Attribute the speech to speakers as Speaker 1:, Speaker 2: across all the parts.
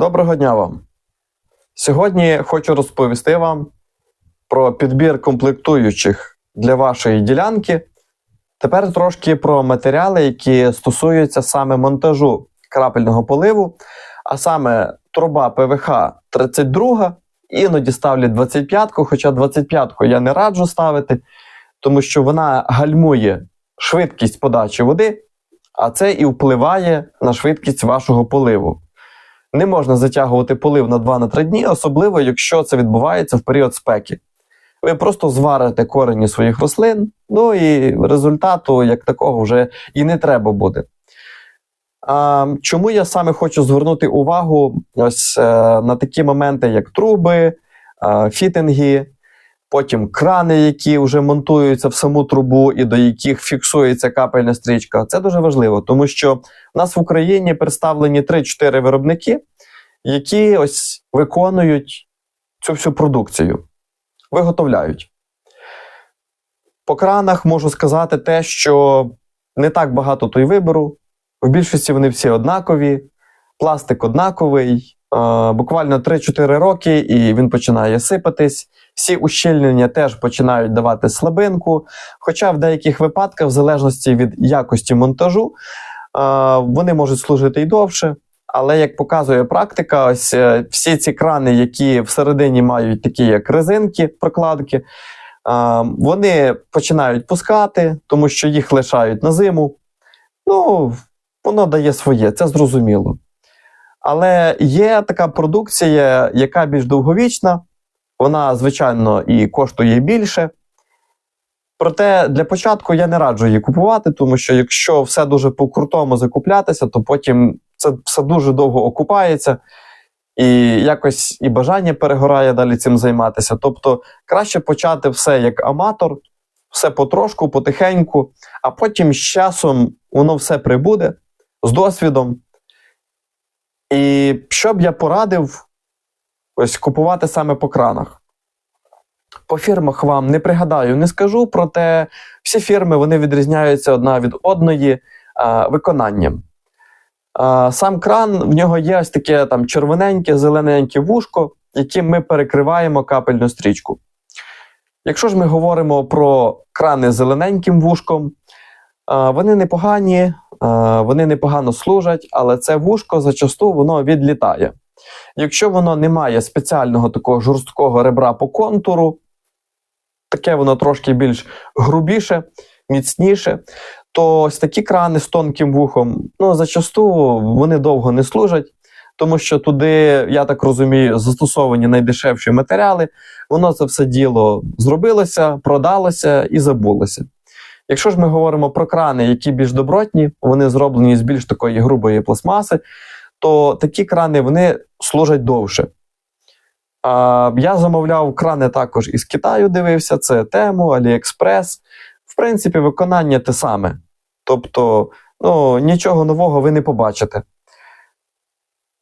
Speaker 1: Доброго дня вам. Сьогодні хочу розповісти вам про підбір комплектуючих для вашої ділянки. Тепер трошки про матеріали, які стосуються саме монтажу крапельного поливу, а саме труба ПВХ 32, іноді ставлять 25-ку, хоча 25-ку я не раджу ставити, тому що вона гальмує швидкість подачі води, а це і впливає на швидкість вашого поливу. Не можна затягувати полив на 2-3 дні, особливо якщо це відбувається в період спеки. Ви просто зварите корені своїх рослин, ну і результату як такого вже і не треба буде. А, Чому я саме хочу звернути увагу ось е, на такі моменти, як труби, е, фітинги, потім крани, які вже монтуються в саму трубу і до яких фіксується капельна стрічка. Це дуже важливо, тому що в нас в Україні представлені 3-4 виробники, які ось виконують цю всю продукцію, виготовляють. По кранах можу сказати те, що не так багато той вибору. В більшості вони всі однакові, пластик однаковий, буквально 3-4 роки, і він починає сипатись. Всі ущільнення теж починають давати слабинку. Хоча в деяких випадках, в залежності від якості монтажу, вони можуть служити й довше. Але як показує практика, ось е, всі ці крани, які всередині мають такі як резинки, прокладки, вони починають пускати, тому що їх лишають на зиму. Ну, воно дає своє, це зрозуміло. Але є така продукція, яка більш довговічна, вона, звичайно, і коштує більше. Проте для початку я не раджу її купувати, тому що якщо все дуже по-крутому закуплятися, то потім це все дуже довго окупається, і якось і бажання перегорає далі цим займатися. Тобто краще почати все як аматор, все потрошку, потихеньку, а потім з часом воно все прибуде з досвідом. І що б я порадив ось купувати саме по кранах. По фірмах вам не пригадаю, не скажу, проте всі фірми вони відрізняються одна від одної а, виконанням. А, сам кран в нього є ось таке там червоненьке, зелененьке вушко, яким ми перекриваємо капельну стрічку. Якщо ж ми говоримо про крани з зелененьким вушком, а, вони непогані, а, вони непогано служать, але це вушко зачасту воно відлітає. Якщо воно не має спеціального такого жорсткого ребра по контуру, таке воно трошки більш грубіше, міцніше, то ось такі крани з тонким вухом, ну, зачасту вони довго не служать, тому що туди, я так розумію, застосовані найдешевші матеріали, воно це все діло зробилося, продалося і забулося. Якщо ж ми говоримо про крани, які більш добротні, вони зроблені з більш такої грубої пластмаси, то такі крани вони служать довше. А, Я замовляв крани також із Китаю, дивився, це Тему, Aliexpress. В принципі, виконання те саме. Тобто, ну, нічого нового ви не побачите.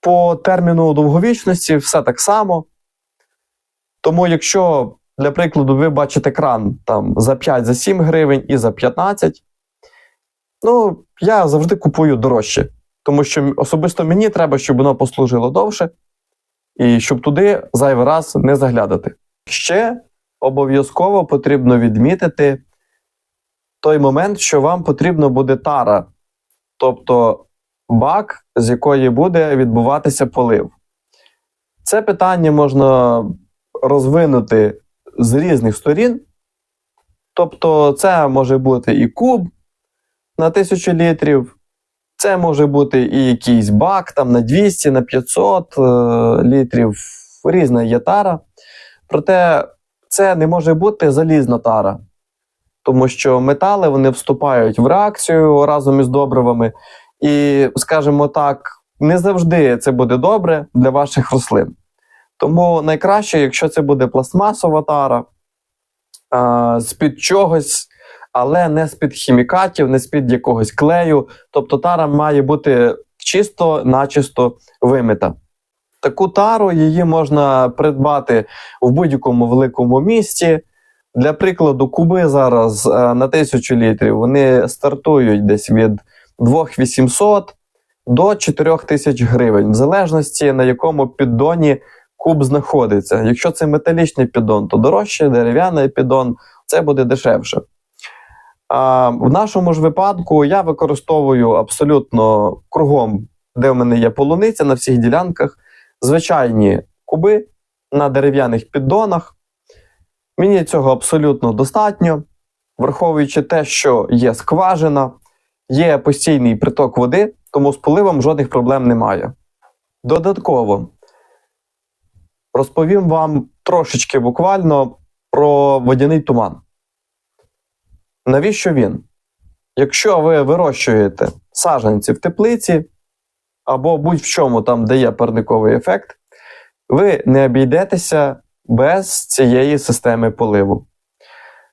Speaker 1: По терміну довговічності все так само. Тому, якщо, для прикладу, ви бачите кран там, за 5-7 гривень і за 15, ну, я завжди купую дорожче. Тому що особисто мені треба, щоб воно послужило довше, і щоб туди зайвий раз не заглядати. Ще обов'язково потрібно відмітити той момент, що вам потрібно буде тара, тобто бак, з якої буде відбуватися полив. Це питання можна розвинути з різних сторін. Тобто, це може бути і куб на 1000 літрів. Це може бути і якийсь бак там на 200, на 500 е, літрів, різна є тара. Проте це не може бути залізна тара, тому що метали вони вступають в реакцію разом із добривами. І, скажімо так, не завжди це буде добре для ваших рослин. Тому найкраще, якщо це буде пластмасова тара, з-під чогось але не з-під хімікатів, не з-під якогось клею. Тобто тара має бути чисто, начисто вимита. Таку тару її можна придбати в будь-якому великому місті. Для прикладу, куби зараз е, на 1000 літрів вони стартують десь від 2800 до 4 тисяч гривень, в залежності на якому піддоні куб знаходиться. Якщо це металічний піддон, то дорожче, дерев'яний піддон це буде дешевше. В нашому ж випадку я використовую абсолютно кругом, де в мене є полуниця на всіх ділянках, звичайні куби на дерев'яних піддонах. Мені цього абсолютно достатньо, враховуючи те, що є скважина, є постійний приток води, тому з поливом жодних проблем немає. Додатково розповім вам трошечки буквально про водяний туман. Навіщо він? Якщо ви вирощуєте саджанці в теплиці або будь-в чому там, де є парниковий ефект, ви не обійдетеся без цієї системи поливу.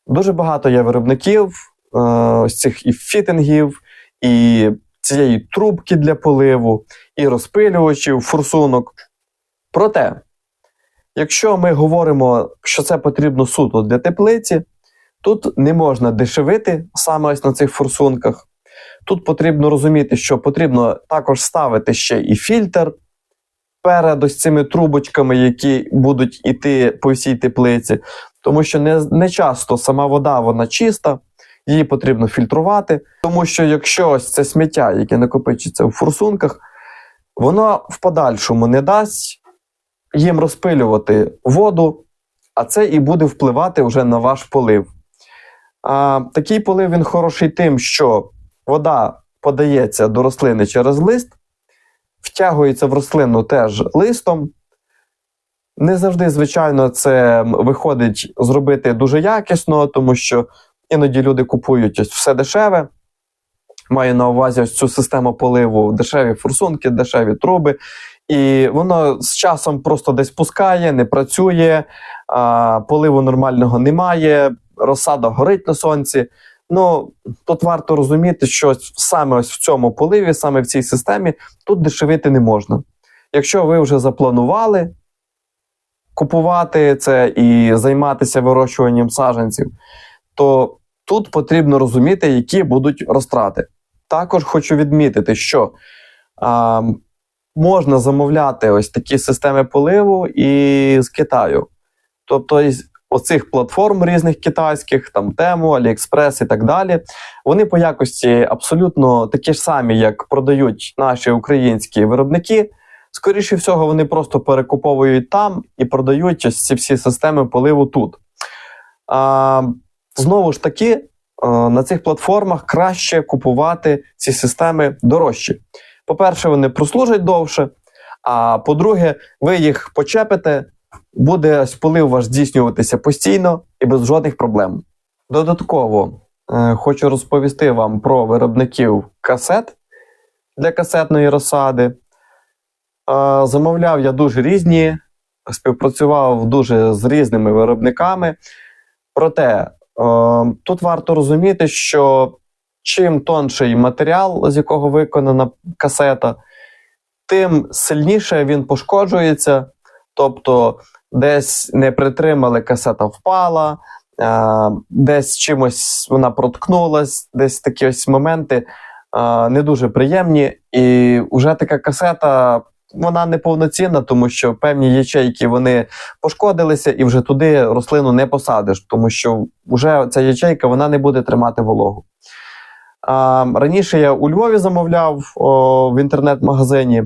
Speaker 1: Дуже багато є виробників е, ось цих і фітингів, і цієї трубки для поливу, і розпилювачів, форсунок. Проте, якщо ми говоримо, що це потрібно суто для теплиці, тут не можна дешевити саме ось на цих форсунках. Тут потрібно розуміти, що потрібно також ставити ще і фільтр перед ось цими трубочками, які будуть іти по всій теплиці, тому що не, не часто сама вода вона чиста, її потрібно фільтрувати. Тому що якщо ось це сміття, яке накопичиться в форсунках, воно в подальшому не дасть їм розпилювати воду, а це і буде впливати вже на ваш полив. А, Такий полив він хороший тим, що вода подається до рослини через лист, втягується в рослину теж листом. Не завжди, звичайно, це виходить зробити дуже якісно, тому що іноді люди купують ось все дешеве. Маю на увазі ось цю систему поливу, дешеві форсунки, дешеві труби. І воно з часом просто десь пускає, не працює, а, поливу нормального немає, розсада горить на сонці. Ну тут варто розуміти, що саме ось в цьому поливі, саме в цій системі, тут дешевити не можна. Якщо ви вже запланували купувати це і займатися вирощуванням саджанців, то тут потрібно розуміти, які будуть розтрати. Також хочу відмітити, що а, можна замовляти ось такі системи поливу і з Китаю. Тобто, оцих платформ різних китайських, там Тему, Аліекспрес і так далі, вони по якості абсолютно такі ж самі, як продають наші українські виробники. Скоріше всього, вони просто перекуповують там і продають ось ці всі системи поливу тут. А, Знову ж таки, на цих платформах краще купувати ці системи дорожчі. По-перше, вони прослужать довше. А по-друге, ви їх почепите, буде полив ваш здійснюватися постійно і без жодних проблем. Додатково е, хочу розповісти вам про виробників касет для касетної розсади. Е, замовляв я дуже різні, співпрацював дуже з різними виробниками. Проте е, тут варто розуміти, що чим тонший матеріал, з якого виконана касета, тим сильніше він пошкоджується. Тобто, десь не притримали, касета впала, а, десь чимось вона проткнулась, десь такі ось моменти а, не дуже приємні. І вже така касета. Вона неповноцінна, тому що певні ячейки вони пошкодилися, і вже туди рослину не посадиш, тому що вже ця ячейка вона не буде тримати вологу. Раніше я у Львові замовляв о, в інтернет-магазині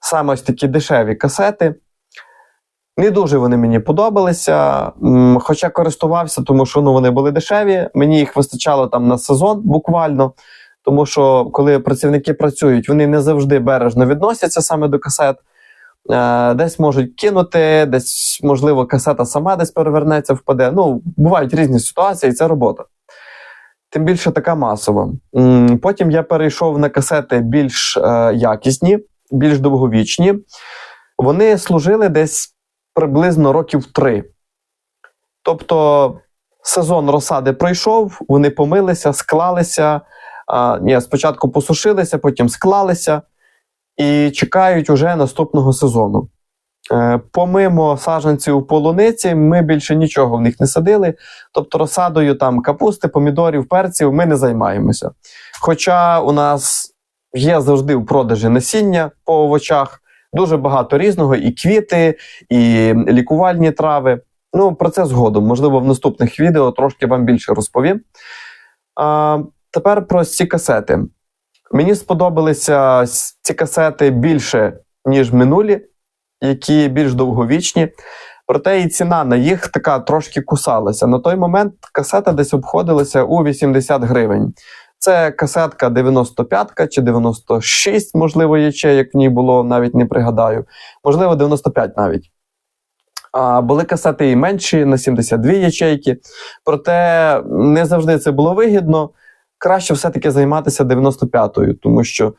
Speaker 1: саме ось такі дешеві касети. Не дуже вони мені подобалися, хоча користувався, тому що ну, вони були дешеві. Мені їх вистачало там на сезон буквально. Тому що коли працівники працюють, вони не завжди бережно відносяться саме до касет. Е, десь можуть кинути, десь, можливо, касета сама десь перевернеться, впаде. Ну, бувають різні ситуації, і це робота. Тим більше така масова. Потім я перейшов на касети більш е, якісні, більш довговічні. Вони служили десь приблизно років три. Тобто сезон розсади пройшов, вони помилися, склалися. А, ні, Спочатку посушилися, потім склалися і чекають уже наступного сезону. Е, помимо саджанців полуниці, ми більше нічого в них не садили. Тобто, розсадою там капусти, помідорів, перців ми не займаємося. Хоча у нас є завжди в продажі насіння по овочах, дуже багато різного, і квіти, і лікувальні трави. Ну, про це згодом. Можливо, в наступних відео трошки вам більше розповім. А, тепер про ці касети. Мені сподобалися ці касети більше, ніж минулі, які більш довговічні. Проте і ціна на їх така трошки кусалася. На той момент касета десь обходилася у 80 гривень. Це касетка 95 чи 96, можливо, ячеїк в ній було, навіть не пригадаю. Можливо, 95 навіть. А були касети і менші на 72 ячейки. Проте не завжди це було вигідно. Краще все-таки займатися 95-ю, тому що,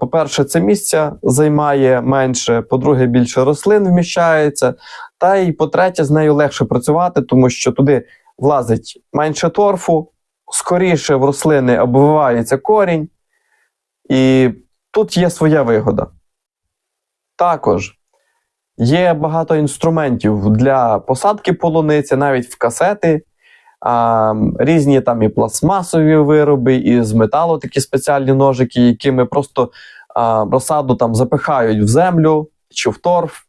Speaker 1: по-перше, це місця займає менше, по-друге, більше рослин вміщається. Та й по-третє, з нею легше працювати, тому що туди влазить менше торфу, скоріше в рослини обвивається корінь, і тут є своя вигода. Також є багато інструментів для посадки полуниці, навіть в касети. А, різні там і пластмасові вироби, і з металу такі спеціальні ножики, якими просто а, розсаду там запихають в землю чи в торф.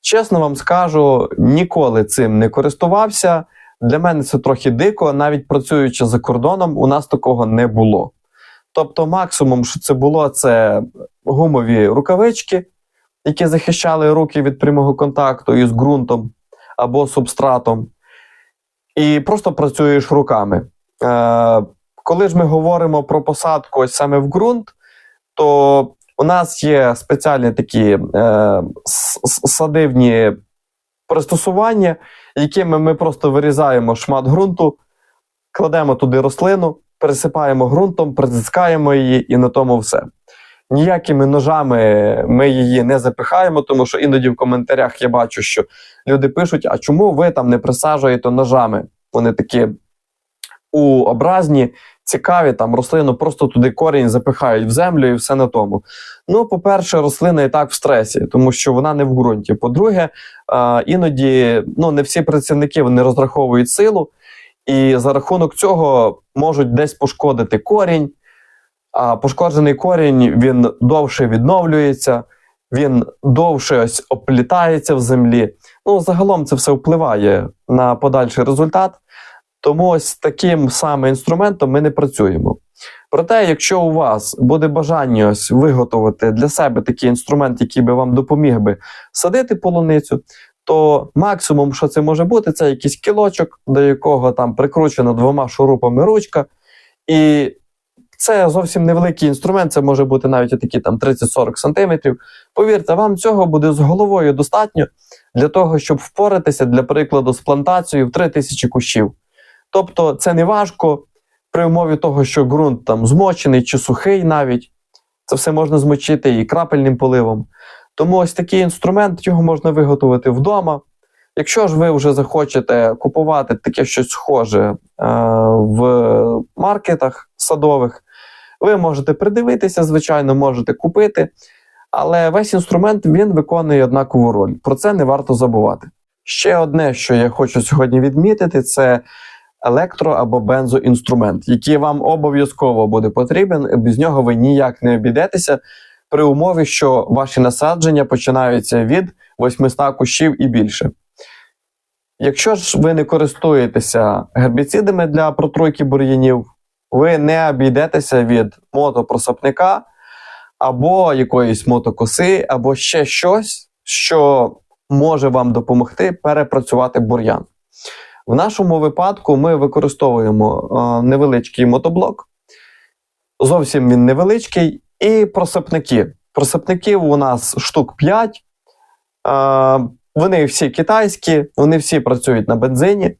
Speaker 1: Чесно вам скажу, ніколи цим не користувався. Для мене це трохи дико, навіть працюючи за кордоном, у нас такого не було. Тобто, максимум, що це було, це гумові рукавички, які захищали руки від прямого контакту із ґрунтом або субстратом, і просто працюєш руками. Е, коли ж ми говоримо про посадку ось саме в ґрунт, то у нас є спеціальні такі е, садивні пристосування, якими ми просто вирізаємо шмат ґрунту, кладемо туди рослину, пересипаємо ґрунтом, притискаємо її, і на тому все. Ніякими ножами ми її не запихаємо, тому що іноді в коментарях я бачу, що люди пишуть: а чому ви там не присаджуєте ножами? Вони такі у-образні, цікаві, там рослину просто туди корінь запихають в землю і все на тому. Ну, по-перше, рослина і так в стресі, тому що вона не в ґрунті. По-друге, іноді ну, не всі працівники вони розраховують силу, і за рахунок цього можуть десь пошкодити корінь. А пошкоджений корінь він довше відновлюється, він довше ось оплітається в землі. Ну, загалом це все впливає на подальший результат. Тому ось таким саме інструментом ми не працюємо. Проте, якщо у вас буде бажання ось виготовити для себе такий інструмент, який би вам допоміг би садити полуницю, то максимум, що це може бути, це якийсь кілочок, до якого там прикручена двома шурупами ручка. І це зовсім невеликий інструмент, це може бути навіть такі там 30-40 см. Повірте, вам цього буде з головою достатньо для того, щоб впоратися, для прикладу, з плантацією в 3000 кущів. Тобто це не важко при умові того, що ґрунт там змочений чи сухий навіть. Це все можна змочити і крапельним поливом. Тому ось такий інструмент його можна виготовити вдома. Якщо ж ви вже захочете купувати таке щось схоже е, в маркетах садових, ви можете придивитися, звичайно, можете купити, але весь інструмент він виконує однакову роль. Про це не варто забувати. Ще одне, що я хочу сьогодні відмітити, це електро або бензоінструмент, який вам обов'язково буде потрібен. Без нього ви ніяк не обійдетеся при умові, що ваші насадження починаються від 800 кущів і більше. Якщо ж ви не користуєтеся гербіцидами для протруйки бур'янів, ви не обійдетеся від мотопросапника або якоїсь мотокоси, або ще щось, що може вам допомогти перепрацювати бур'ян. В нашому випадку ми використовуємо е, невеличкий мотоблок, зовсім він невеличкий, і просипники. Просипників у нас штук 5. Е, вони всі китайські, вони всі працюють на бензині.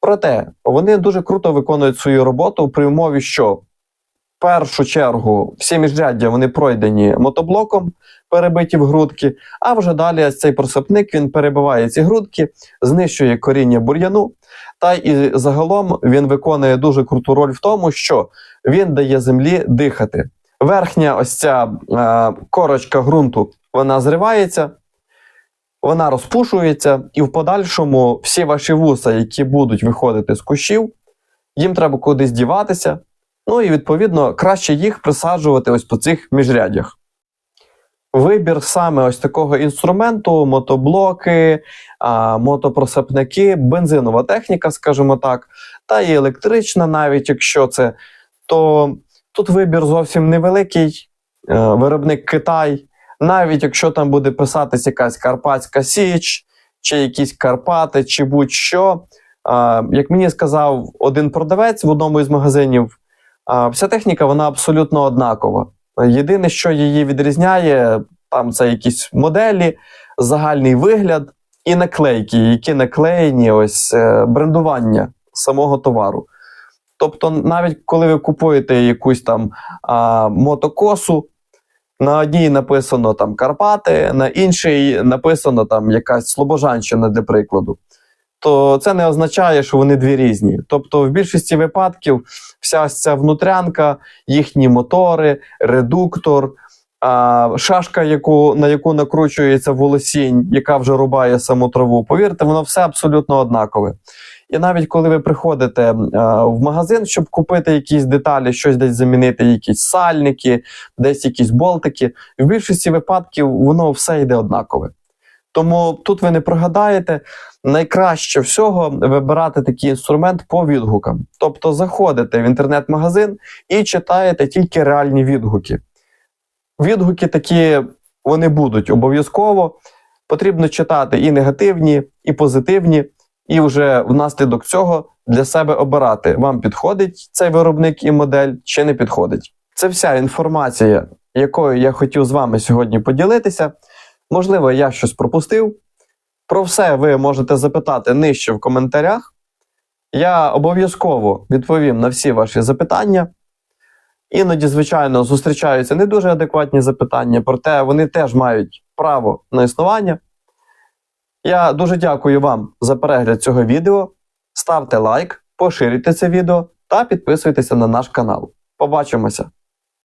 Speaker 1: Проте вони дуже круто виконують свою роботу при умові, що в першу чергу всі міжряддя вони пройдені мотоблоком, перебиті в грудки, а вже далі цей просипник він перебиває ці грудки, знищує коріння бур'яну. Та і загалом він виконує дуже круту роль в тому, що він дає землі дихати. Верхня ось ця е, корочка ґрунту вона зривається, вона розпушується, і в подальшому всі ваші вуса, які будуть виходити з кущів, їм треба кудись діватися. Ну і відповідно краще їх присаджувати ось по цих міжрядях. Вибір саме ось такого інструменту: мотоблоки, мотопросипники, бензинова техніка, скажімо так, та і електрична, навіть якщо це, то тут вибір зовсім невеликий. Е, Виробник Китай, навіть якщо там буде писатись якась Карпатська Січ, чи якісь Карпати, чи будь-що. Як мені сказав один продавець в одному із магазинів, вся техніка вона абсолютно однакова. Єдине, що її відрізняє, там це якісь моделі, загальний вигляд і наклейки, які наклеєні ось е, брендування самого товару. Тобто, навіть коли ви купуєте якусь там а, мотокосу, на одній написано там Карпати, на іншій написано там якась Слобожанщина, для прикладу. То це не означає, що вони дві різні. Тобто, в більшості випадків вся ця внутрянка, їхні мотори, редуктор, шашка, яку, на яку накручується волосінь, яка вже рубає саму траву. Повірте, воно все абсолютно однакове. І навіть коли ви приходите а, в магазин, щоб купити якісь деталі, щось десь замінити, якісь сальники, десь якісь болтики, в більшості випадків воно все йде однакове. Тому тут ви не прогадаєте. Найкраще всього вибирати такий інструмент по відгукам. Тобто заходите в інтернет-магазин і читаєте тільки реальні відгуки. Відгуки такі вони будуть обов'язково. Потрібно читати і негативні, і позитивні, і вже внаслідок цього для себе обирати, вам підходить цей виробник і модель чи не підходить. Це вся інформація, якою я хотів з вами сьогодні поділитися. Можливо, я щось пропустив. Про все ви можете запитати нижче в коментарях. Я обов'язково відповім на всі ваші запитання. Іноді, звичайно, зустрічаються не дуже адекватні запитання, проте вони теж мають право на існування. Я дуже дякую вам за перегляд цього відео. Ставте лайк, поширюйте це відео та підписуйтеся на наш канал. Побачимося!